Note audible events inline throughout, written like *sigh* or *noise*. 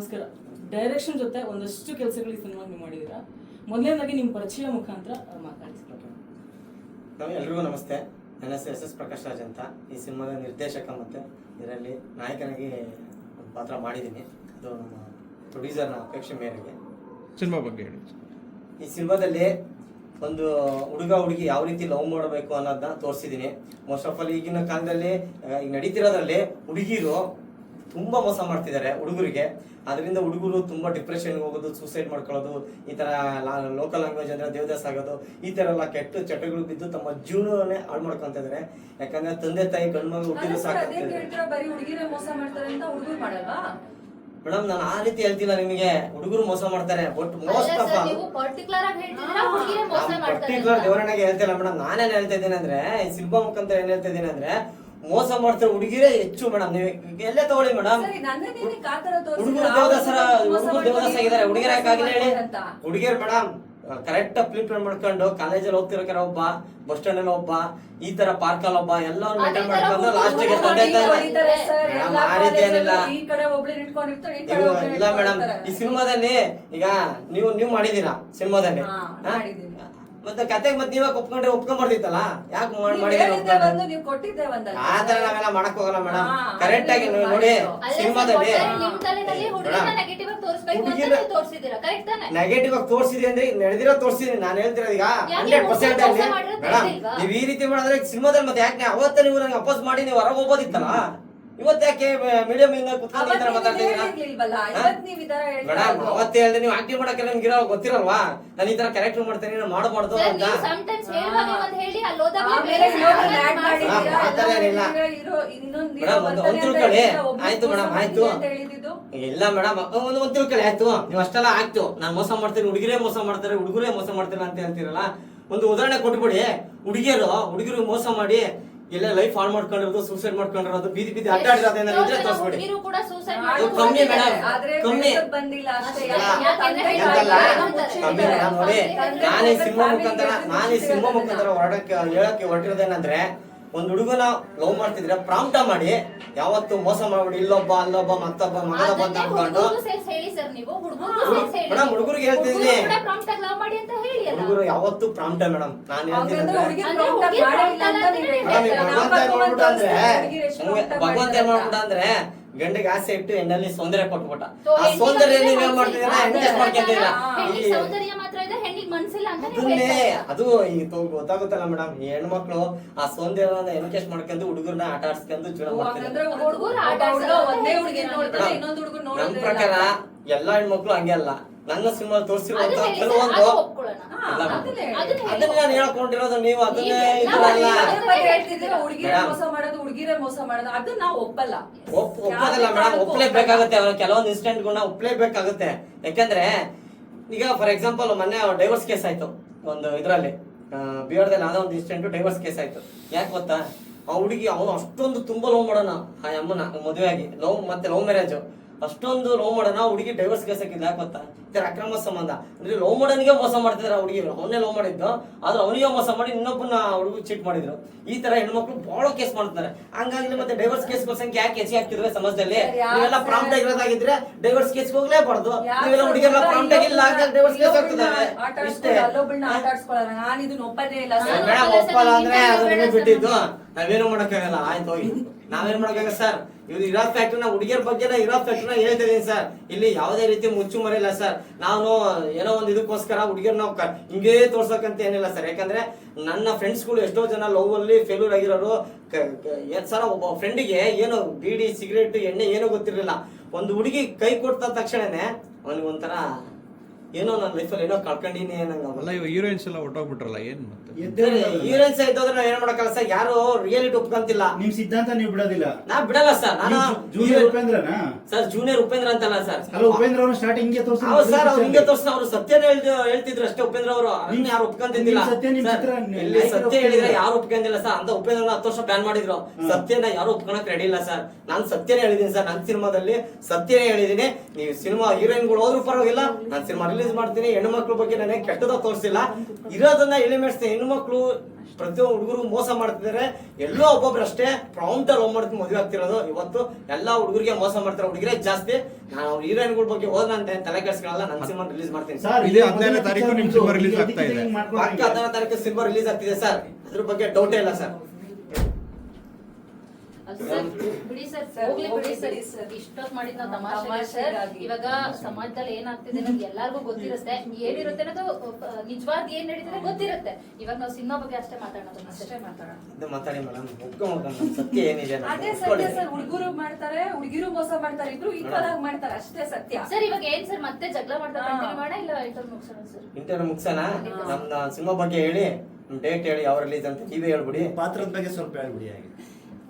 ನಮಸ್ಕಾರ. ಡೈರೆಕ್ಷನ್ ಜೊತೆ ಒಂದಷ್ಟು ಕೆಲಸಗಳು ಈ ಸಿನಿಮಾ ನೀವು ಮಾಡಿದ್ದೀರಾ ಮೊದಲನೇದಾಗಿ ನಿಮ್ಮ ಪರಿಚಯ ಮುಖಾಂತರ ಮಾತಾಡಿಸ್ಬೇಕು ನಾವು ಎಲ್ರಿಗೂ ನಮಸ್ತೆ. ನನ್ನ ಹೆಸರು ಎಸ್ ಎಸ್ ಪ್ರಕಾಶ್ ರಾಜ್ ಅಂತ. ಈ ಸಿನಿಮಾದ ನಿರ್ದೇಶಕ ಮತ್ತು ಇದರಲ್ಲಿ ನಾಯಕನಾಗಿ ಒಂದು ಪಾತ್ರ ಮಾಡಿದ್ದೀನಿ. ಅದು ನಮ್ಮ ಪ್ರೊಡ್ಯೂಸರ್ನ ಅಪೇಕ್ಷೆ ಮೇರೆಗೆ. ಸಿನಿಮಾ ಬಗ್ಗೆ ಹೇಳಿ. ಈ ಸಿನಿಮಾದಲ್ಲಿ ಒಂದು ಹುಡುಗ ಹುಡುಗಿ ಯಾವ ರೀತಿ ಲವ್ ಮಾಡಬೇಕು ಅನ್ನೋದನ್ನ ತೋರಿಸಿದ್ದೀನಿ. ಮೋಸ್ಟ್ ಆಫ್ ಆಲ್ ಈಗಿನ ಕಾಲದಲ್ಲಿ ಈಗ ನಡೀತಿರೋದ್ರಲ್ಲಿ ಹುಡುಗಿರು ತುಂಬಾ ಮೋಸ ಮಾಡ್ತಿದ್ದಾರೆ ಹುಡುಗರಿಗೆ. ಅದರಿಂದ ಹುಡುಗರು ತುಂಬಾ ಡಿಪ್ರೆಷನ್ ಹೋಗೋದು ಸೂಸೈಡ್ ಮಾಡ್ಕೊಳ್ಳೋದು ಈ ತರ ಲೋಕಲ್ ಲ್ಯಾಂಗ್ವೇಜ್ ಅಂದ್ರೆ ದೇವದಾಸ ಆಗೋದು ಈ ತರ ಎಲ್ಲ ಕೆಟ್ಟ ಚಟಗಳು ಬಿದ್ದು ತಮ್ಮ ಜೀವನವನ್ನೇ ಹಾಳು ಮಾಡ್ಕೊಂತ ಇದಾರೆ. ಯಾಕಂದ್ರೆ ತಂದೆ ತಾಯಿ ಗಂಡು ಹುಟ್ಟಿದ್ರು ಸಾಕು ಕೇಳ್ತೀರಾ ಬರೀ ಹುಡುಗಿರೇ ಮೋಸ ಮಾಡ್ತಾರೆ ಅಂತ ಹುಡುಗರು ಮಾಡಲ್ವಾ? ಮೇಡಮ್ ನಾನು ಆ ರೀತಿ ಹೇಳ್ತಿಲ್ಲ ನಿಮಗೆ. ಹುಡುಗರು ಮೋಸ ಮಾಡ್ತಾರೆ. But most of all particular ಆಗಿ ಹೇಳ್ತಿದ್ದೀರಾ ಹುಡುಗಿರೇ ಮೋಸ ಮಾಡ್ತಾರೆ ಪರ್ಟಿಕ್ಯುಲರ್ ಅಂತ. ದೇವರಣ್ಣಗೆ ಹೇಳ್ತಿಲ್ಲ ಮೇಡಮ್. ನಾನೇನ್ ಹೇಳ್ತಾ ಇದ್ದೀನಿ ಅಂದ್ರೆ ಸಿಲ್ಬಾ ಮುಖಾಂತರ ಏನ್ ಹೇಳ್ತಾ ಇದ್ದೀನಿ ಅಂದ್ರೆ ಮೋಸ ಮಾಡ್ತಾರೆ ಹುಡುಗಿರೇ ಹೆಚ್ಚು ಮೇಡಮ್. ನೀವು ಎಲ್ಲೇ ತಗೊಳ್ಳಿ ಮೇಡಮ್? ಹುಡುಗರು ದೇವದಾಸರ ಹುಡುಗರು ದೇವದಾಸ ಆಗಿದ್ದಾರೆ ಹುಡುಗಿರ ಹೇಳಿ. ಹುಡುಗಿಯರ್ ಮೇಡಮ್ ಕರೆಕ್ಟ್ ಪ್ರಿಪೇರ್ ಮಾಡ್ಕೊಂಡು ಕಾಲೇಜಲ್ಲಿ ಹೋಗ್ತಿರ್ಬೇಕಾರೆ ಒಬ್ಬ ಬಸ್ ಸ್ಟ್ಯಾಂಡ್ ಅಲ್ಲಿ ಒಬ್ಬ ಈ ತರ ಪಾರ್ಕ್ ಅಲ್ಲಿ ಒಬ್ಬ ಎಲ್ಲರೂ ಅದೇ ಮೇಂಟೈನ್ ಮಾಡ್ಕೊಂಡು ಲಾಸ್ಟ್ಗೆ ತಂದೆ ಎಲ್ಲಾ ಆ ರೀತಿ ಏನಿಲ್ಲ. ಇಲ್ಲ ಮೇಡಮ್. ಈ ಸಿನಿಮಾದಲ್ಲಿ ಈಗ ನೀವು ನೀವು ಮಾಡಿದೀರಾ ಸಿನಿಮಾದಲ್ಲಿ. ಮತ್ತೆ ಕತೆಗೆ ಮತ್ತೆ ನೀವೇ ಒಪ್ಕೊಂಡ್ರೆ ಒಪ್ಕೊಂಡ್ಬರ್ತಿತ್ತಲ್ಲ ಯಾಕೆ ಮಾಡಿದ್ರೆ ಹೇಳಿದ್ದೆ ಒಂದು, ನೀವು ಕೊಟ್ಟಿದ್ದೆ ಒಂದಲ್ಲ ಆ ತರ ನಾವೆಲ್ಲ ಮಾಡಕ್ ಹೋಗಲ್ಲ ಮೇಡಮ್ ಕರೆಕ್ಟ್ ಆಗಿ ನೋಡಿ ಸಿನಿಮಾದಲ್ಲಿ ನೆಗೆಟಿವ್ ಆಗಿ ತೋರಿಸ್ಬೇಕು ಅಂತ ಹುಡುಗಿನ- ನೀವು ತೋರಿಸಿದ್ದೀರಾ? ಕರೆಕ್ಟ್ ತಾನೆ? ನೆಗೆಟಿವ್ ಆಗಿ ತೋರಿಸಿದೆ ಅಂದ್ರೆ ನಡೆದಿರೋ ತೋರಿಸಿದ್ರಿ ನಾನು ಹೇಳ್ತಿರೋದು ಈಗ ಹಂಡ್ರೆಡ್ ಪರ್ಸೆಂಟ್ ಅಲ್ಲಿ ಮೇಡಮ್? ನೀವು ಈ ರೀತಿ ಮಾಡಿದ್ರೆ ಸಿನಿಮಾದಲ್ಲಿ ಮತ್ತೆ ಯಾಕೆ ಅವತ್ತ ನೀವು ನನಗೆ ಅಪೋಸ್ ಮಾಡಿ ನೀವು ಹೊರಗೆ ಹೋಗ್ಬೋದಿತ್ತಲ್ಲ? ಇವತ್ತು ಯಾಕೆ ಮೀಡಿಯಂ ಇಂದ ಕುತ್ಕೊಂಡು ಈ ತರ ಮಾತಾಡ್ತಿದ್ದೀರಾ ಮೇಡಮ್ ಅವತ್ತೇ ಹೇಳಿದ್ರೆ ನೀವು ಆಕ್ಟಿಂಗ್ ಮಾಡಕ್ಕೆ ನಿಮ್ಗೆ ಇರೋ ಗೊತ್ತಿರಲ್ವಾ? ನಾನು ಈ ತರ ಕ್ಯಾರೆಕ್ಟರ್ ಮಾಡ್ತೇನೆ ನಾನು ಮಾಡಬಾರ್ದು ಅಂತ. ಮೇಡಮ್, ಒಂದು ಒಂದು ಅಂತ ತಿಳ್ಕೊಳ್ಳಿ. ಆಯ್ತು ಮೇಡಮ್, ಆಯ್ತು. ಅಂತ ಹೇಳಿದ್ದು? ಇಲ್ಲ ಮೇಡಮ್ ಒಂದು ಒಂದು ತಿಳ್ಕೊಳ್ಳಿ ಆಯ್ತು. ನೀವು ಅಷ್ಟೆಲ್ಲ ಆಯ್ತು. ನಾನು ಮೋಸ ಮಾಡ್ತೀನಿ ಹುಡುಗಿರೇ ಮೋಸ ಮಾಡ್ತಾರೆ ಹುಡುಗರೇ ಮೋಸ ಮಾಡ್ತಾರೆ ಅಂತ ಹೇಳ್ತೀರಲ್ಲ? ಒಂದು ಉದಾಹರಣೆ ಕೊಟ್ಬಿಡಿ. ಹುಡುಗಿಯರು ಹುಡುಗಿರು ಮೋಸ ಮಾಡಿ ಎಲ್ಲ ಲೈಫ್ ಹಾಳು ಮಾಡ್ಕೊಂಡಿರೋದು ಸೂಸೈಡ್ ಮಾಡ್ಕೊಂಡಿರೋದು ಬೀದಿ ಬೀದಿ ಅಡ್ಡಾಡಿರೋದೇನಾದ್ರು ಇದ್ರೆ ತೋರಿಸ್ಬಿಡಿ. ಅದು ಕಮ್ಮಿ ಮೇಡಮ್. ಆದ್ರೆ ಕಮ್ಮಿ. ಮೇಡಮ್ ನೋಡಿ. ನಾನೇ ಸಿನಿಮಾ ಮುಖಾಂತರ ನಾನೇ ನಾನು ಸಿನಿಮಾ ಮುಖಾಂತರ ಹೊರಡಕ್ಕೆ ಹೇಳಕ್ಕೆ ಹೊರಟಿರೋದೇನಂದ್ರೆ ಒಂದು ಹುಡುಗನ ಲವ್ ಮಾಡ್ತಿದ್ರೆ ಪ್ರಾಂಪ್ಟ ಮಾಡಿ ಯಾವತ್ತು ಮೋಸ ಮಾಡ್ಬಿಡಿ ಇಲ್ಲೊಬ್ಬ ಅಲ್ಲೊಬ್ಬ ಮತ್ತೊಬ್ಬ ಮಗದೊಬ್ಬ ಅಂತ ಅನ್ಕೊಂಡು. ಹೇಳಿ ಸರ್ ನೀವು ಹುಡುಗರು ಹೇಳಿ. ಮೇಡಮ್, ಹುಡುಗರಿಗೆ ಹೇಳ್ತಿದ್ದೀನಿ. ಪ್ರಾಂಪ್ಟ್ ಲವ್ ಮಾಡಿ ಅಂತ ಹೇಳಿ ಅಲ್ಲ? ಹುಡುಗರು ಯಾವತ್ತು ಪ್ರಾಂಪ್ಟ ಮೇಡಮ್. ನಾನು ಹೇಳ್ತೀನಿ ಭಗವಂತ ಏನ್ ಮಾಡ್ಬಿಟ್ಟ ಅಂದ್ರೆ ಭಗವಂತ ಏನ್ ಮಾಡ್ಬಿಟ್ಟ ಅಂದ್ರೆ ಗಂಡಿಗೆ ಆಸೆ ಇಟ್ಟು ಹೆಣ್ಣಲ್ಲಿ ಸೌಂದರ್ಯ ಕೊಟ್ಬಿಟ್ಟ. ಆ ಸೌಂದರ್ಯ ನೀವೇನ್. ಮಾಡ್ತಿದ್ದೀರಾ? ಎಂಗೇಜ್ ಮಾಡ್ಕೊಂಡಿದ್ದೀರಾ ಹೆಣ್ಣಿಗೆ ಈ- ಸೌಂದರ್ಯ ಮಾತ್ರ ಇದೆ ಹೆಣ್ಣಿಗೆ ಮನ್ಸಿಲ್ಲ ಅಂತ ನೀವು ಅದನ್ನೇ ಅದು ಈಗ ಗೊತ್ತಾಗುತ್ತಲ್ಲ ಮೇಡಮ್ ಈ ಹೆಣ್ಮಕ್ಳು ಆ ಸೌಂದರ್ಯನ ಎನ್ಕೇಶ್ ಮಾಡ್ಕೊಂಡು ಹುಡುಗರನ್ನ ಆಟ ಆಡ್ಸ್ಕೊಂಡು ಜೀವನ ನಮ್ ನೋಡೋದೇ ಪ್ರಕಾರ. ಎಲ್ಲಾ ಹೆಣ್ಮಕ್ಳು ಹಂಗೆ ಅಲ್ಲ. ನನ್ನ ಸಿನಿಮಾ ತೋರಿಸಿರುವಂತ ಕೆಲವೊಂದು. ಅದನ್ನೇ ಅದನ್ನ. ಅದನ್ನ ನಾನು ಹೇಳ್ಕೊಂಡಿರೋದು ನೀವು ಅದನ್ನೇ ಇದ್ರಲ್ಲ. ಹುಡುಗಿರೇ ಮೋಸ ಮಾಡೋದು ಹುಡುಗಿರೇ ಮೋಸ ಮಾಡೋದು ಅದು ನಾವು ಒಪ್ಪಲ್ಲ. ಮೇಡಮ್ ಒಪ್ಪಲೇಬೇಕಾಗುತ್ತೆ ಕೆಲವೊಂದು ಇನ್ಸಿಡೆಂಟ್ ಗುಣ ಒಪ್ಪಲೇಬೇಕಾಗುತ್ತೆ ಯಾಕಂದ್ರೆ ಈಗ ಫಾರ್ ಎಕ್ಸಾಂಪಲ್ ಮೊನ್ನೆ ಡೈವರ್ಸ್ ಕೇಸ್ ಆಯ್ತು. ಒಂದು ಇದರಲ್ಲಿ. ಬಿ ಬಿಹಾರದಲ್ಲಿ ಯಾವ್ದೋ ಒಂದು ಇನ್ಸಿಡೆಂಟ್ ಡೈವರ್ಸ್ ಕೇಸ್ ಆಯ್ತು. ಯಾಕೆ ಗೊತ್ತಾ? ಆ ಹುಡುಗಿ ಅವನು ಅಷ್ಟೊಂದು ತುಂಬ ಲವ್ ಮಾಡೋಣ, ಆ ಅಮ್ಮನ ಮದುವೆ ಆಗಿ ಲವ್, ಮತ್ತೆ ಲವ್ ಮ್ಯಾರೇಜ್ ಅಷ್ಟೊಂದು ಲವ್ ಮಾಡೋಣ ಹುಡುಗಿ ಡೈವರ್ಸ್ ಕೇಸ್ ಹಾಕಿದ್ದು ಯಾಕೆ ಗೊತ್ತಾ? ಇದರ ಅಕ್ರಮ ಸಂಬಂಧ. ಅಂದ್ರೆ ಲವ್ ಮಾಡೋನಿಗೆ ಮೋಸ ಆ ಹುಡುಗಿ ಅವನ್ನೇ ಲವ್ ಮಾಡಿದ್ದು ಆದ್ರೆ ಅವನಿಗೆ ಮೋಸ ಮಾಡಿ ಇನ್ನೊಬ್ಬನ ಹುಡುಗಿ ಚೀಟ್ ಮಾಡಿದ್ರು. ಈ ತರ ಹೆಣ್ಮಕ್ಳು ಬಹಳ ಕೇಸ್ ಮಾಡ್ತಾರೆ ಹಂಗಾಗಿ ಮತ್ತೆ ಡೈವರ್ಸ್ ಕೇಸ್ ಸಂಖ್ಯೆ ಯಾಕೆ ಹೆಚ್ಚಿ ಹಾಕ್ತಿದ್ರೆ ಸಮಾಜದಲ್ಲಿ? ನೀವೆಲ್ಲ? ಪ್ರಾಂಪ್ಟ್ ಆಗಿರೋದಾಗಿದ್ರೆ ಡೈವರ್ಸ್ ಕೇಸ್ ಹೋಗ್ಲೇಬಾರ್ದು. ನೀವೆಲ್ಲ ಹುಡುಗಿಯೆಲ್ಲ ಪ್ರಾಂಪ್ಟ್ ಆಗಿಲ್ಲ ಡೈವರ್ಸ್ ಕೇಸ್ ಇಲ್ಲೊಬ್ಳನ್ನ ಆಗ್ತದೆ. ಆಟ ಇಷ್ಟೇ. ಆಡ್ಸ್ಕೊಳ್ಳೋ, ಅಲ್ಲೊಬ್ಳನ್ನ ಆಟ ಆಡ್ಸ್ಕೊಳ್ಳೋಣ ನಾನು ಇದನ್ನ ಒಪ್ಪದೇ ಇಲ್ಲ ಸರ್. ನಾನು ಒಪ್ಪಲ್ಲ ಅಂದ್ರೆ ಅದನ್ನ. ಬಿಟ್ಟಿದ್ದು. ನಾವೇನು ಮಾಡಕ್ಕಾಗಲ್ಲ. ಆಯ್ತು ಹೋಗಿ. ನಾವೇನ್ ಮಾಡ್ಬೇಕು ಸರ್? ಇವ್ರು ಇರೋ ಫ್ಯಾಕ್ಟ್ರಿನ ಹುಡುಗಿಯರ ಬಗ್ಗೆ ಇರೋ ಫ್ಯಾಕ್ಟ್ರಿನ ಹೇಳ್ತಿದೀನಿ ಸರ್. ಇಲ್ಲಿ ಯಾವುದೇ ರೀತಿ ಮುಚ್ಚು ಮರಿಲ್ಲ ಸರ್. ನಾನು ಏನೋ ಒಂದು ಇದಕ್ಕೋಸ್ಕರ ಹುಡುಗಿಯರ್ ನಾವು ಹಿಂಗೇ ತೋರ್ಸಕ್ಕಂತ ಏನಿಲ್ಲ ಸರ್. ಯಾಕಂದ್ರೆ ನನ್ನ ಫ್ರೆಂಡ್ಸ್ಗಳು ಎಷ್ಟೋ ಜನ ಲವ್ ಅಲ್ಲಿ ಫೇಲ್ಯೂರ್ ಆಗಿರೋರು ಸರ್ ಒಬ್ಬ ಫ್ರೆಂಡಿಗೆ ಏನು ಬೀಡಿ ಸಿಗರೇಟ್ ಎಣ್ಣೆ ಏನೋ ಗೊತ್ತಿರಲಿಲ್ಲ. ಒಂದು ಹುಡುಗಿ ಕೈ ಕೊಟ್ಟ ತಕ್ಷಣನೇ ಅವನಿಗೆ ಒಂಥರ ಏನೋ ನನ್ನ ಲೈಫಲ್ಲಿ ಏನೋ ಕಳ್ಕೊಂಡಿನಿ ನಂಗೆ ಅಲ್ಲ ಇವಾಗ ಹೀರೋಯಿನ್ಸ್ ಎಲ್ಲ ಹೊಟ್ಟೋಗ್ಬಿಟ್ರಲ್ಲ ಏನ್ ಮತ್ತೆ? ಹೀರೋಯಿನ್ಸ್ ಇದ್ದೋದ್ರೆ ಏನು ಏನ್ ಮಾಡಕ್ಕಲ್ಲ ಸರ್? ಯಾರು ರಿಯಾಲಿಟಿ ಒಪ್ಕೊಂತಿಲ್ಲ. ನಿಮ್ ಸಿದ್ಧಾಂತ ನೀವು ಬಿಡೋದಿಲ್ಲ. ನಾ ಬಿಡಲ್ಲ ಸರ್. ನಾನು junior Upendra sir junior Upendra ಅಂತಲ್ಲ ಸರ್. ಅಲ್ಲ ಉಪೇಂದ್ರ ಅವರು ಸ್ಟಾರ್ಟ್ ಹಿಂಗೆ ತೋರಿಸಿ ಹೌದು ಸರ್ ಅವ್ರು ಹಿಂಗೆ ತೋರ್ಸ ಅವರು ಸತ್ಯನೇ ಹೇಳ್ದು ಹೇಳ್ತಿದ್ರು ಅಷ್ಟೇ ಉಪೇಂದ್ರ ಅವರು. ಅದನ್ನ ಯಾರು ಒಪ್ಕೊಂತಿದ್ದಿಲ್ಲ. ಸತ್ಯ, ನಿಮ್ಮ ಚಿತ್ರ ಇಲ್ಲಿ ಸತ್ಯ ಹೇಳಿದ್ರೆ ಯಾರು ಒಪ್ಕೊಂಡಿಲ್ಲ ಸರ್. ಅಂತ ಉಪೇಂದ್ರ ಹತ್ತು ವರ್ಷ ಬ್ಯಾನ್ ಮಾಡಿದ್ರು. ಸತ್ಯನ ಯಾರು ಒಪ್ಕೊಳಕ್ ರೆಡಿ ಇಲ್ಲ ಸರ್. ನಾನು ಸತ್ಯನೇ ಹೇಳಿದೀನಿ ಸರ್. ನನ್ನ ಸಿನಿಮಾದಲ್ಲಿ ಸತ್ಯನೇ ಹೇಳಿದೀನಿ. ನೀವು ಸಿನಿಮಾ ಹೀರೋಯಿನ್ಗಳು ಹೋದ್ರು ಪರವಾಗಿಲ್ಲ. ನನ್ನ ಸಿನಿಮಾ ರಿಲೀಸ್ ಮಾಡ್ತೀನಿ ಹೆಣ್ಮಕ್ಳ ಬಗ್ಗೆ ನನಗೆ ಕೆಟ್ಟದ ತೋರಿಸಿಲ್ಲ. ಇರೋದನ್ನ ಎಲಿಮೆಂಟ್ಸ್ ಹೆಣ್ಮಕ್ಳು ಪ್ರತಿಯೊಂದು ಹುಡುಗರು ಮೋಸ ಮಾಡ್ತಿದ್ದಾರೆ. ಎಲ್ಲೋ ಒಬ್ಬೊಬ್ರು ಅಷ್ಟೇ ತರ ಲವ್ ಮಾಡ್ತೀನಿ ಮದುವೆ ಆಗ್ತಿರೋದು. ಇವತ್ತು ಎಲ್ಲಾ ಹುಡುಗರಿಗೆ ಮೋಸ ಮಾಡ್ತಾರೆ ಹುಡುಗರೇ ಜಾಸ್ತಿ. ನಾನು ಹೀರೋಯಿನ್ಗಳ ಬಗ್ಗೆ ಹೋದ ಅಂತ ತಲೆ ಕೆಡ್ಸ್ಕೊಳ್ಳಲ್ಲ ನನ್ನ ಸಿನಿಮಾ ರಿಲೀಸ್ ಮಾಡ್ತೀನಿ. ಸರ್ ಇದೇ ಹದಿನೈದನೇ ತಾರೀಕು ನಿಮ್ಮ ಸಿನಿಮಾ ರಿಲೀಸ್ ಆಗ್ತಾ ಇದೆ. ತಾರೀಕು ಸಿನಿಮಾ ರಿಲೀಸ್ ಆಗ್ತಿದೆ ಸರ್. ಅದ್ರ ಬಗ್ಗೆ ಡೌಟೇ ಇಲ್ಲ ಸರ್, ಬಿಡಿ ಸರ್ ಸರ್, ಹೋಗ್ಲಿ ಬಿಡಿ ಸರ್. ಸರ್. ಇಷ್ಟೊತ್ತು ಮಾಡಿದ್ ನಾವು ತಮಾಷೆ ಸರ್ ಇವಾಗ ಸಮಾಜದಲ್ಲಿ ಏನಾಗ್ತಿದೆ ಅನ್ನೋದು ಎಲ್ಲಾರ್ಗೂ ಗೊತ್ತಿರುತ್ತೆ. ಏನಿರುತ್ತೆ ಅನ್ನೋದು ನಿಜವಾದ ಏನ್ ನಡೀತಿದೆ ಗೊತ್ತಿರುತ್ತೆ. ಇವಾಗ ನಾವು ಸಿನಿಮಾ ಬಗ್ಗೆ ಅಷ್ಟೇ ಮಾತಾಡೋದು ಅಷ್ಟೇ ಮಾತಾಡೋಣ ಇದು ಮಾತಾಡಿ ಮೇಡಮ್ ಒಪ್ಕೊಂಡ್ ಸತ್ಯ ಏನಿದೆ ಅದೇ ಸತ್ಯ ಸರ್ ಹುಡುಗರು ಮಾಡ್ತಾರೆ ಹುಡುಗಿರು ಮೋಸ ಮಾಡ್ತಾರೆ ಇಬ್ರು ಈಕ್ವಲ್ ಆಗಿ ಮಾಡ್ತಾರೆ ಅಷ್ಟೇ ಸತ್ಯ. ಸರ್ ಇವಾಗ ಏನ್ ಸರ್ ಮತ್ತೆ ಜಗಳ ಮಾಡ್ತಾರೆ. ಮಾಡ ಇಲ್ಲ ಇಂಟರ್ವ್ಯೂ ಮುಗಿಸೋಣ ಸರ್? ಇಂಟರ್ವ್ಯೂ ಮುಗ್ಸೋಣ? ನಮ್ಮ ಸಿನಿಮಾ ಬಗ್ಗೆ ಹೇಳಿ ಡೇಟ್ ಹೇಳಿ ಯಾವ ರಿಲೀಸ್ ಅಂತ ನೀವೇ ಹೇಳ್ಬಿಡಿ. ಪಾತ್ರದ ಬಗ್ಗೆ ಸ್ವಲ್ಪ ಹೇಳ್ಬಿಡಿ ಹಾಗೆ.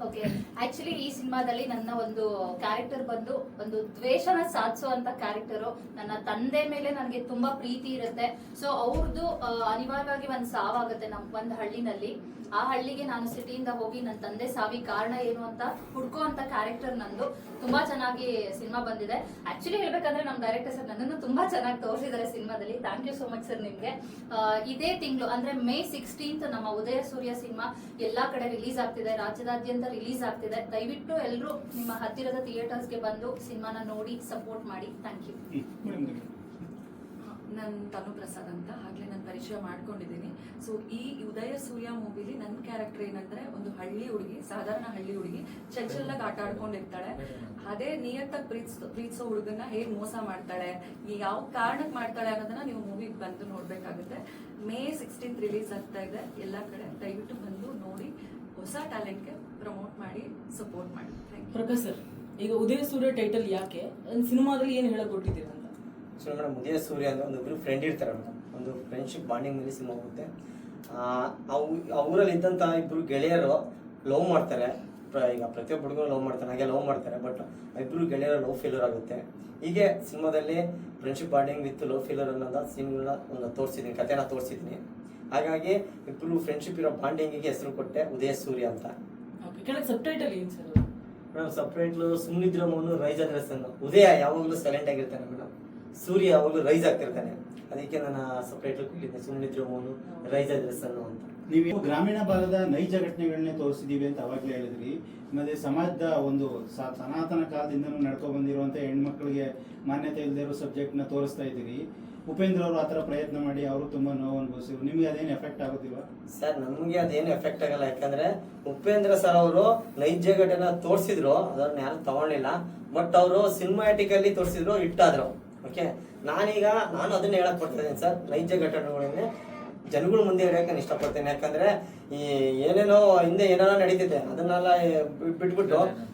ಓಕೆ ಆಕ್ಚುಲಿ ಈ ಸಿನಿಮಾದಲ್ಲಿ ನನ್ನ ಒಂದು ಕ್ಯಾರೆಕ್ಟರ್ ಬಂದು ಒಂದು ದ್ವೇಷನ ಸಾಧಿಸುವಂತ ಕ್ಯಾರೆಕ್ಟರು ನನ್ನ ತಂದೆ ಮೇಲೆ ನನಗೆ ತುಂಬಾ ಪ್ರೀತಿ ಇರುತ್ತೆ. ಸೊ ಅವ್ರದ್ದು ಅನಿವಾರ್ಯವಾಗಿ ಒಂದು ಸಾವಾಗುತ್ತೆ ನಮ್, ಒಂದು ಹಳ್ಳಿನಲ್ಲಿ. ಆ ಹಳ್ಳಿಗೆ ನಾನು ಸಿಟಿಯಿಂದ ಹೋಗಿ ನನ್ನ ತಂದೆ ಸಾವಿ ಕಾರಣ ಏನು ಅಂತ ಹುಡ್ಕೋ ಅಂತ ಕ್ಯಾರೆಕ್ಟರ್ ನಂದು. ತುಂಬಾ ಚೆನ್ನಾಗಿ ಸಿನಿಮಾ ಬಂದಿದೆ. ಆಕ್ಚುಲಿ ಹೇಳ್ಬೇಕಂದ್ರೆ ನಮ್ಮ ಡೈರೆಕ್ಟರ್ ಸರ್ ನನ್ನನ್ನು ತುಂಬಾ ಚೆನ್ನಾಗಿ ತೋರಿಸಿದ್ದಾರೆ ಸಿನಿಮಾದಲ್ಲಿ thank you so much sir ನಿಮ್ಗೆ. ಇದೇ ತಿಂಗಳು, ಅಂದ್ರೆ ಮೇ ಸಿಕ್ಸ್ಟೀನ್ತ್ ನಮ್ಮ ಉದಯ ಸೂರ್ಯ ಸಿನಿಮಾ ಎಲ್ಲಾ ಕಡೆ ರಿಲೀಸ್ ಆಗ್ತಿದೆ. ರಾಜ್ಯದಾದ್ಯಂತ ರಿಲೀಸ್ ಆಗ್ತಿದೆ. ದಯವಿಟ್ಟು ಎಲ್ಲರೂ ನಿಮ್ಮ ಹತ್ತಿರದ ಥಿಯೇಟರ್ಸ್ಗೆ ಬಂದು ಸಿನಿಮಾನ ನೋಡಿ ಸಪೋರ್ಟ್ ಮಾಡಿ. ಥ್ಯಾಂಕ್ ಯು ನನ್ನ ತನು ಪ್ರಸಾದ್ ಅಂತ ಆಗ್ಲೇ ನಾನು ಪರಿಚಯ ಮಾಡ್ಕೊಂಡಿದ್ದೀನಿ. ಸೊ ಈ ಉದಯ ಸೂರ್ಯ ಮೂವಿಲಿ ನನ್ನ ಕ್ಯಾರೆಕ್ಟರ್ ಏನಂದ್ರೆ ಒಂದು ಹಳ್ಳಿ ಹುಡುಗಿ, ಸಾಧಾರಣ ಹಳ್ಳಿ ಹುಡುಗಿ ಚಂಚಲಾಗಿ ಆಟ ಆಡ್ಕೊಂಡಿರ್ತಾಳೆ. ಅದೇ ನಿಯತ್ತಾಗಿ ಪ್ರೀತಿಸೋ ಪ್ರೀತಿಸೋ ಹುಡುಗನ್ನ ಹೇಗೆ ಮೋಸ ಮಾಡ್ತಾಳೆ, ಯಾವ ಕಾರಣಕ್ಕೆ ಮಾಡ್ತಾಳೆ ಅನ್ನೋದನ್ನ ನೀವು ಮೂವಿಗೆ ಬಂದು ನೋಡ್ಬೇಕಾಗುತ್ತೆ. ಮೇ ಸಿಕ್ಸ್ಟೀನ್ತ್ ರಿಲೀಸ್ ಆಗ್ತಾ ಇದೆ. ಎಲ್ಲ ಕಡೆ ದಯವಿಟ್ಟು ಬಂದು ನೋಡಿ, ಹೊಸ ಟ್ಯಾಲೆಂಟ್ಗೆ ಪ್ರಮೋಟ್ ಮಾಡಿ ಸಪೋರ್ಟ್ ಮಾಡಿ. ಥ್ಯಾಂಕ್ ಯು ಪ್ರಕಾಶ್ ಸರ್, ಈಗ ಉದಯ ಸೂರ್ಯ ಟೈಟಲ್ ಯಾಕೆ? ಸಿನಿಮಾದಲ್ಲಿ ಏನು ಹೇಳಕ್ ಕೊಟ್ಟಿದ್ದೀರ? ಅಂತ ಸೊ ಮೇಡಮ್ ಉದಯ ಸೂರ್ಯ ಅಂದರೆ ಒಂದು ಇಬ್ರು ಫ್ರೆಂಡ್ ಇರ್ತಾರೆ ಮೇಡಮ್. ಒಂದು ಫ್ರೆಂಡ್ಶಿಪ್ ಬಾಂಡಿಂಗ್ ಮೇಲೆ ಸಿಮ್ ಹೋಗುತ್ತೆ ಆ, ಊರಲ್ಲಿ ಇದ್ದಂಥ ಇಬ್ಬರು ಗೆಳೆಯರು ಲವ್ ಮಾಡ್ತಾರೆ. ಈಗ ಪ್ರತಿಯೊಬ್ಬ ಹುಡುಗರು ಲವ್ ಮಾಡ್ತಾರೆ ಹಾಗೆ ಲವ್ ಮಾಡ್ತಾರೆ ಬಟ್ ಇಬ್ಬರು ಗೆಳೆಯರ ಲವ್ ಫೇಲ್ಯೂರ್ ಆಗುತ್ತೆ. ಹೀಗೆ ಸಿನಿಮಾದಲ್ಲಿ friendship bonding with love failure ಅನ್ನೋದ ಸೀನ್ಗಳನ್ನ ಒಂದು ತೋರಿಸಿದ್ದೀನಿ ಕಥೆನ ತೋರಿಸಿದ್ದೀನಿ. ಹಾಗಾಗಿ ಇಬ್ಬರು ಫ್ರೆಂಡ್ಶಿಪ್ ಇರೋ ಬಾಂಡಿಂಗಿಗೆ ಹೆಸರು ಕೊಟ್ಟೆ ಉದಯ ಸೂರ್ಯ ಅಂತ. ಮೇಡಮ್ ಸಪ್ರೇಟ್ಲು ಸುಮ್ಮನಿದ್ರ ಮೌನು ಸಣ್ಣ. ಉದಯ ಯಾವಾಗಲೂ ಸೈಲೆಂಟ್ ಆಗಿರ್ತಾನೆ ಮೇಡಮ್. ಸೂರ್ಯ ಯಾವಾಗಲೂ ರೈಸ್ ಆಗ್ತಿರ್ತಾನೆ. ಅದಕ್ಕೆ ನಾನು ಸಪ್ರೇಟ್ ಕೊಟ್ಟಿದ್ದೆ ಸುಮ್ಮನೆ ಮೌನು ರೈಸ್ ಆದ್ರೆ ಅಂತ. ನೀವು ಗ್ರಾಮೀಣ ಭಾಗದ ನೈಜ ಘಟನೆಗಳನ್ನೇ ತೋರಿಸಿದೀವಿ ಅಂತ ಅವಾಗಲೇ ಹೇಳಿದ್ರಿ. ಮತ್ತೆ ಸಮಾಜದ ಒಂದು ಸನಾತನ ಕಾಲದಿಂದ ನಡ್ಕೊ ಬಂದಿರುವಂತ ಹೆಣ್ಮಕ್ಳಿಗೆ ಮಾನ್ಯತೆ ಇಲ್ಲದೆ ಇರೋ ಸಬ್ಜೆಕ್ಟ್ನ ತೋರಿಸ್ತಾ ಇದ್ದೀರಿ. ಉಪೇಂದ್ರ ಅವರು ಆತರ ಪ್ರಯತ್ನ ಮಾಡಿ ಅವರು ತುಂಬಾ ನೋವು ಅನುಭವಿಸಿದ್ರು. ನಿಮ್ಗೆ ಅದೇನು ಎಫೆಕ್ಟ್ ಆಗೋದಿಲ್ವಾ? ಸರ್ ನಮಗೆ ಅದೇನು ಎಫೆಕ್ಟ್ ಆಗಲ್ಲ. ಯಾಕಂದ್ರೆ ಉಪೇಂದ್ರ ಸರ್ ಅವರು ನೈಜ ಘಟನೆ ತೋರಿಸಿದ್ರು. ಅದನ್ನ ಯಾರು ತಗೊಳ್ಳಿಲ್ಲ. ಬಟ್ ಅವರು ಸಿನಿಮಾಟಿಕ್ ಅಲ್ಲಿ ತೋರಿಸಿದ್ರು ಇಟ್ಟಾದ್ರು ಓಕೆ ನಾನೀಗ ನಾನು ಅದನ್ನ ಹೇಳಕ್ ಬರ್ತಿದ್ದೀನಿ ಸರ್. ನೈಜ ಘಟನೆಗಳನ್ನೇ ಜನಗಳ ಮುಂದೆ ಹೇಳಕ್ಕೆ ನಾನು ಇಷ್ಟಪಡ್ತೇನೆ. ಯಾಕಂದ್ರೆ ಈ ಏನೇನೋ ಹಿಂದೆ ಏನೇನೋ ನಡೀತಿದೆ, ಅದನ್ನೆಲ್ಲ ಬಿಟ್- ಬಿಟ್ಬಿಟ್ಟು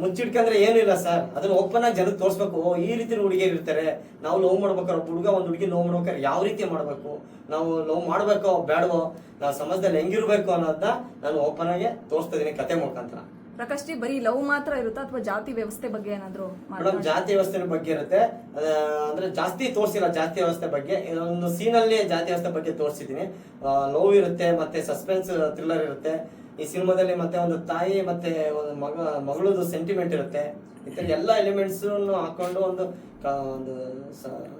ಮುಚ್ಚಿಟ್ಕಂದ್ರೆ ಏನು ಇಲ್ಲ ಸರ್. ಅದನ್ನ ಓಪನ್ ಆಗಿ ಜನಕ್ಕೆ ತೋರಿಸ್ಬೇಕು. ಈ ರೀತಿ ಹುಡುಗಿಯರು ಇರ್ತಾರೆ. ನಾವು ಲವ್ ಮಾಡ್ಬೇಕಾದ್ರೆ ಹುಡುಗ, ಒಂದು ಹುಡುಗಿ ಲವ್ ಮಾಡ್ಬೇಕಾದ್ರೆ ಯಾವ ರೀತಿ ಮಾಡ್ಬೇಕು? ನಾವು ಲವ್ ಮಾಡ್ಬೇಕೋ ಬೇಡವೋ ನಾವು ಸಮಾಜದಲ್ಲಿ ಹೆಂಗಿರ್ಬೇಕು ಅನ್ನೋದನ್ನ ನಾನು ಓಪನ್ ಆಗಿ ತೋರಿಸ್ತಾ ಇದ್ದೀನಿ ಕತೆ ಮುಖಾಂತರ. ಪ್ರಕಾಶ್ ಜಿ ಬರೀ ಲವ್ ಮಾತ್ರ ಇರುತ್ತಾ ಅಥವಾ ಜಾತಿ ವ್ಯವಸ್ಥೆ ಬಗ್ಗೆ ಏನಾದ್ರು ಮೇಡಮ್, ಜಾತಿ ವ್ಯವಸ್ಥೆ ಬಗ್ಗೆ ಇರುತ್ತೆ. ಅದ- ಅಂದ್ರೆ ಜಾಸ್ತಿ ತೋರಿಸಿಲ್ಲ ಜಾತಿ ವ್ಯವಸ್ಥೆ ಬಗ್ಗೆ. ಒಂದು ಅಲ್ಲಿ ಜಾತಿ ವ್ಯವಸ್ಥೆ ಬಗ್ಗೆ ತೋರಿಸಿದೀನಿ ಲವ್ ಇರುತ್ತೆ, ಮತ್ತೆ ಸಸ್ಪೆನ್ಸ್ ಥ್ರಿಲ್ಲರ್ ಇರುತ್ತೆ. ಈ ಸಿನಿಮಾದಲ್ಲಿ ಮತ್ತೆ ಒಂದು ತಾಯಿ ಮತ್ತೆ ಒಂದು ಮಗ ಮಗಳದು ಸೆಂಟಿಮೆಂಟ್ ಇರುತ್ತೆ. ಈ ಎಲ್ಲ ಎಲಿಮೆಂಟ್ಸ್ ಹಾಕೊಂಡು ಒಂದು ಒಂದು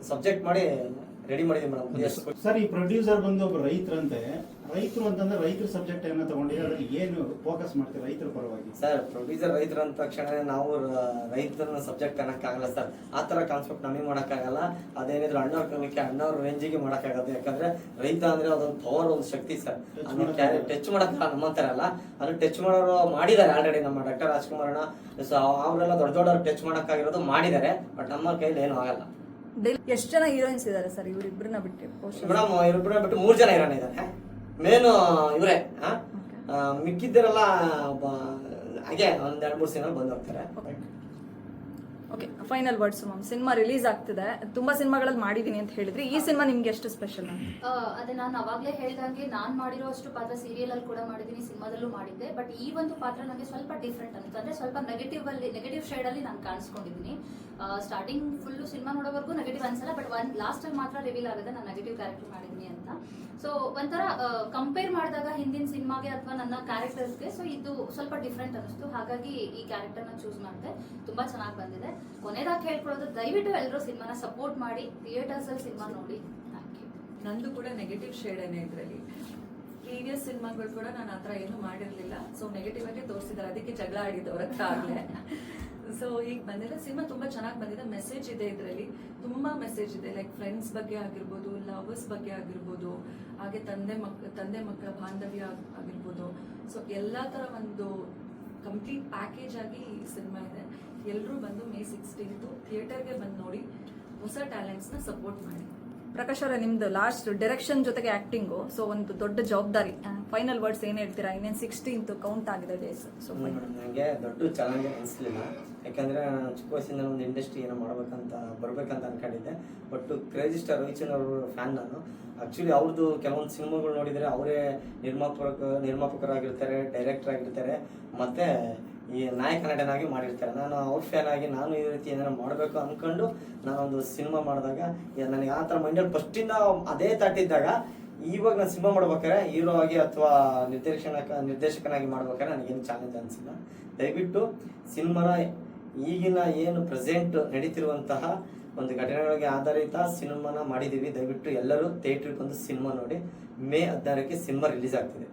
ಸಬ್ಜೆಕ್ಟ್ ಮಾಡಿ ರೆಡಿ ಮಾಡಿದೀವಿ ಮೇಡಮ್. ಸರ್ ಈ ಪ್ರೊಡ್ಯೂಸರ್ ಬಂದು ಒಬ್ಬ ರೈತರಂತೆ. ರೈತರು ಅಂತಂದ್ರೆ ರೈತರ ಸಬ್ಜೆಕ್ಟ್ ಏನೋ ತಗೊಂಡಿದ್ರೆ ಅದ್ರಲ್ಲಿ ಏನು ಫೋಕಸ್ ಮಾಡ್ತೀವಿ ರೈತರ ಪರವಾಗಿ? ಸರ್ ಪ್ರೊಡ್ಯೂಸರ್ ರೈತರ ಅಂದ ತಕ್ಷಣ ನಾವು ರೈತರನ್ನ ಸಬ್ಜೆಕ್ಟ್ ಅನ್ನಕ್ಕಾಗಲ್ಲ ಸರ್. ಆ ಥರ ಕಾನ್ಸೆಪ್ಟ್ ನಮಗೆ ಮಾಡೋಕ್ಕಾಗಲ್ಲ. ಅದೇನಿದ್ರು ಅಣ್ಣವ್ರ ಕಲಿಕೆ ಅಣ್ಣವ್ರ ರೇಂಜಿಗೆ ಮಾಡೋಕ್ಕಾಗತ್ತೆ. ಯಾಕಂದ್ರೆ ರೈತ ಅಂದ್ರೆ ಅದೊಂದು ಪವರ್ ಒಂದು ಶಕ್ತಿ ಸರ್. ಅದನ್ನ. ಟಚ್ ಮಾಡಕ್ಕಲ್ಲ ನಮ್ಮಂತಾರಲ್ಲ ಅದು ಟಚ್ ಮಾಡೋರು ಮಾಡಿದ್ದಾರೆ ಆಲ್ರೆಡಿ ನಮ್ಮ ಡಾಕ್ಟರ್ ರಾಜ್ಕುಮಾರ್ ಅಣ್ಣ ಸೊ ಅವರೆಲ್ಲ ದೊಡ್ಡ ದೊಡ್ಡವ್ರು ಟಚ್ ಮಾಡೋಕ್ಕಾಗಿರೋದು ಮಾಡಿದ್ದಾರೆ. ಬಟ್ ನಮ್ಮ ಕೈಲಿ ಏನು ಆಗಲ್ಲ. ಎಷ್ಟು ಜನ ಹೀರೋಯಿನ್ಸ್ ಇದಾರೆ ಸರ್ ಇವರಿಬ್ಬರನ್ನ ಬಿಟ್ಟು? ಪೋಷನ್ ಮೇಡಮ್ ಬಿಟ್ಟು ಮೂರ್ ಜನ ಹೀರೋನ್ ಇದ್ದಾರೆ ಮೇನು ಇವರೇ ಮಿಕ್ಕಿದ್ದರೆಲ್ಲ ಬ- ಹಾಗೆ ಒಂದ್ ಎರಡ್ ಮೂರ್ ಸಿನಿಮಾ ಬಂದು ಹೋಗ್ತಾರೆ. Okay final words ma'am cinema release ಆಗ್ತಿದೆ. ತುಂಬಾ ಸಿನಿಮಾಗಳಲ್ಲಿ ಮಾಡಿದೀನಿ ಅಂತ ಹೇಳಿದ್ರಿ. ಈ ಸಿನಿಮಾ ನಿಮ್ಗೆ ಎಷ್ಟು ಸ್ಪೆಷಲ್ ಅದೇ ನಾನು ಅವಾಗಲೇ ಹೇಳ್ದಂಗೆ ನಾನು ಮಾಡಿರೋ ಅಷ್ಟು ಪಾತ್ರ ಸೀರಿಯಲ್ ಅಲ್ಲಿ ಕೂಡ ಮಾಡಿದ್ದೀನಿ ಸಿನಿಮಾದಲ್ಲೂ ಮಾಡಿದ್ದೆ. ಬಟ್ ಈ ಒಂದು ಪಾತ್ರ ನನಗೆ ಸ್ವಲ್ಪ ಡಿಫ್ರೆಂಟ್ ಅನಿಸ್ತು ಅಂದ್ರೆ ಸ್ವಲ್ಪ ನೆಗೆಟಿವ್ ಅಲ್ಲಿ ನೆಗೆಟಿವ್ ಶೇಡ್ ಅಲ್ಲಿ ನಾನು ಕಾಣಿಸ್ಕೊಂಡಿದ್ದೀನಿ ಸ್ಟಾರ್ಟಿಂಗ್ ಫುಲ್ಲು ಸಿನಿಮಾ ನೋಡೋವರೆಗೂ ನೆಗೆಟಿವ್ ಅನ್ಸಲ್ಲ ಬಟ್ ಒನ್ ಲಾಸ್ಟ್ ಅಲ್ಲಿ ಮಾತ್ರ ರಿವೀಲ್ ಆಗುತ್ತೆ ನಾನು ನೆಗೆಟಿವ್ ಕ್ಯಾರೆಕ್ಟರ್ ಮಾಡಿದ್ದೀನಿ ಅಂತ. ಸೊ ಒಂಥರ ಕಂಪೇರ್ ಮಾಡಿದಾಗ ಹಿಂದಿನ ಸಿನಿಮಾಗೆ ಅಥವಾ ನನ್ನ ಕ್ಯಾರೆಕ್ಟರ್ಸ್ಗೆ ಸೊ ಇದು ಸ್ವಲ್ಪ ಡಿಫ್ರೆಂಟ್ ಅನಿಸ್ತು. ಹಾಗಾಗಿ ಈ ಕ್ಯಾರೆಕ್ಟರ್ನ ಚೂಸ್ ಮಾಡಿದೆ. ತುಂಬಾ ಚೆನ್ನಾಗಿ ಬಂದಿದೆ. ಕೊನೆದಾಗಿ ಹೇಳ್ಕೊಳ್ಳೋದು ದಯವಿಟ್ಟು ಎಲ್ಲರೂ ಸಿನಿಮಾನ ಸಪೋರ್ಟ್ ಮಾಡಿ ಥಿಯೇಟರ್ಸ್ ಅಲ್ಲಿ ಸಿನಿಮಾ ನೋಡಿ. ಥ್ಯಾಂಕ್ ಯು ನಂದು ಕೂಡ ನೆಗೆಟಿವ್ ಶೇಡೇನೆ ಇದರಲ್ಲಿ. ಪ್ರೀವಿಯಸ್ ಸಿನಿಮಾಗಳು ಕೂಡ ನಾನು ಆ ಥರ ಏನು ಮಾಡಿರಲಿಲ್ಲ. ಸೊ ನೆಗೆಟಿವ್ ಆಗಿ ತೋರಿಸಿದ್ದಾರೆ ಅದಕ್ಕೆ ಜಗಳ ಆಡಿದ್ದು ಅವ್ರ ಹತ್ರ ಆಗಲೇ. ಸೊ *laughs* ಈಗ ಬಂದಿಲ್ಲ ಸಿನಿಮಾ ತುಂಬಾ ಚೆನ್ನಾಗಿ ಬಂದಿದೆ. ಮೆಸೇಜ್ ಇದೆ ಇದರಲ್ಲಿ. ತುಂಬಾ ಮೆಸೇಜ್ ಇದೆ. ಲೈಕ್ ಫ್ರೆಂಡ್ಸ್ ಬಗ್ಗೆ ಆಗಿರ್ಬೋದು ಲವರ್ಸ್ ಬಗ್ಗೆ ಆಗಿರ್ಬೋದು ಹಾಗೆ ತಂದೆ ಮಕ್ ತಂದೆ ಮಕ್ಕಳ ಬಾಂಧವ್ಯ ಆಗ್- ಆಗಿರ್ಬೋದು. ಸೊ ಎಲ್ಲ ಥರ ಒಂದು ಕಂಪ್ಲೀಟ್ ಪ್ಯಾಕೇಜ್ ಆಗಿ ಈ ಸಿನಿಮಾ ಇದೆ. ಎಲ್ಲರೂ ಬಂದು ಮೇ ಸಿಕ್ಸ್ಟೀನ್ತು ಥಿಯೇಟರ್ಗೆ ಬಂದು ನೋಡಿ ಹೊಸ ಟ್ಯಾಲೆಂಟ್ಸ್ನ ಸಪೋರ್ಟ್ ಮಾಡಿ. ಪ್ರಕಾಶ್ ಅವರ ನಿಮ್ದು ಲಾಸ್ಟ್ ಡೈರೆಕ್ಷನ್ ಜೊತೆಗೆ ಆಕ್ಟಿಂಗ್ ಸೊ ಒಂದು ದೊಡ್ಡ ಜವಾಬ್ದಾರಿ. ಫೈನಲ್ ವರ್ಡ್ಸ್ ಏನ್ ಹೇಳ್ತೀರಾ? ಇನ್ನೇನು ಸಿಕ್ಸ್ಟೀನ್ತ್ ಕೌಂಟ್ ಆಗಿದೆ ಡೇಸ್ ಸೊ ನನಗೆ ದೊಡ್ಡ ಚಾಲೆಂಜ್ ಅನಿಸ್ಲಿಲ್ಲ. ಯಾಕಂದ್ರೆ ನಾನು ಚಿಕ್ಕ ವಯಸ್ಸಿಂದ ಒಂದು ಇಂಡಸ್ಟ್ರಿ ಏನೋ ಮಾಡ್ಬೇಕಂತ ಬರ್ಬೇಕಂತ ಅನ್ಕೊಂಡಿದ್ದೆ. ಬಟ್ ಕ್ರೇಜಿ ಸ್ಟಾರ್ ಶಂದ್ರ ಅವರ ಫ್ಯಾನ್ ನಾನು. ಆಕ್ಚುಲಿ ಅವ್ರದ್ದು ಕೆಲವೊಂದು ಸಿನಿಮಾಗಳು ನೋಡಿದರೆ ಅವರೇ ನಿರ್ಮಾಪಕ ನಿರ್ಮಾಪಕರಾಗಿರ್ತಾರೆ ಡೈರೆಕ್ಟರ್ ಆಗಿರ್ತಾರೆ. ಮತ್ತೆ ಈ ನಾಯಕ ನಟನಾಗಿ ಮಾಡಿರ್ತಾರೆ. ನಾನು ಅವ್ರ ಫ್ಯಾನ್ ಆಗಿ ನಾನು ಈ ರೀತಿ ಏನಾರ ಮಾಡಬೇಕು ಅಂದ್ಕೊಂಡು ನಾನೊಂದು ಸಿನಿಮಾ ಮಾಡಿದಾಗ ನನಗೆ ಆ ಥರ ಮೈಂಡಲ್ಲಿ ಫಸ್ಟಿಂದ ಅದೇ ತಟ್ಟಿದ್ದಾಗ ಇವಾಗ ನಾನು ಸಿನಿಮಾ ಮಾಡ್ಬೇಕಾದ್ರೆ ಹೀರೋ ಆಗಿ ಅಥವಾ ನಿರ್ದೇಶಕ ನಿರ್ದೇಶಕನಾಗಿ ಮಾಡ್ಬೇಕಾದ್ರೆ ನನಗೇನು ಚಾಲೆಂಜ್ ಅನಿಸಿಲ್ಲ. ದಯವಿಟ್ಟು ಸಿನಿಮಾನ ಈಗಿನ ಏನು ಪ್ರೆಸೆಂಟ್ ನಡೀತಿರುವಂತಹ ಒಂದು ಘಟನೆಗಳಿಗೆ ಆಧಾರಿತ ಸಿನಿಮಾನ ಮಾಡಿದ್ದೀವಿ. ದಯವಿಟ್ಟು ಎಲ್ಲರೂ ಥಿಯೇಟ್ರಿಗೆ ಬಂದು ಸಿನಿಮಾ ನೋಡಿ. ಮೇ ಹದಿನಾರಕ್ಕೆ ಸಿನಿಮಾ ರಿಲೀಸ್ ಆಗ್ತಿದೆ.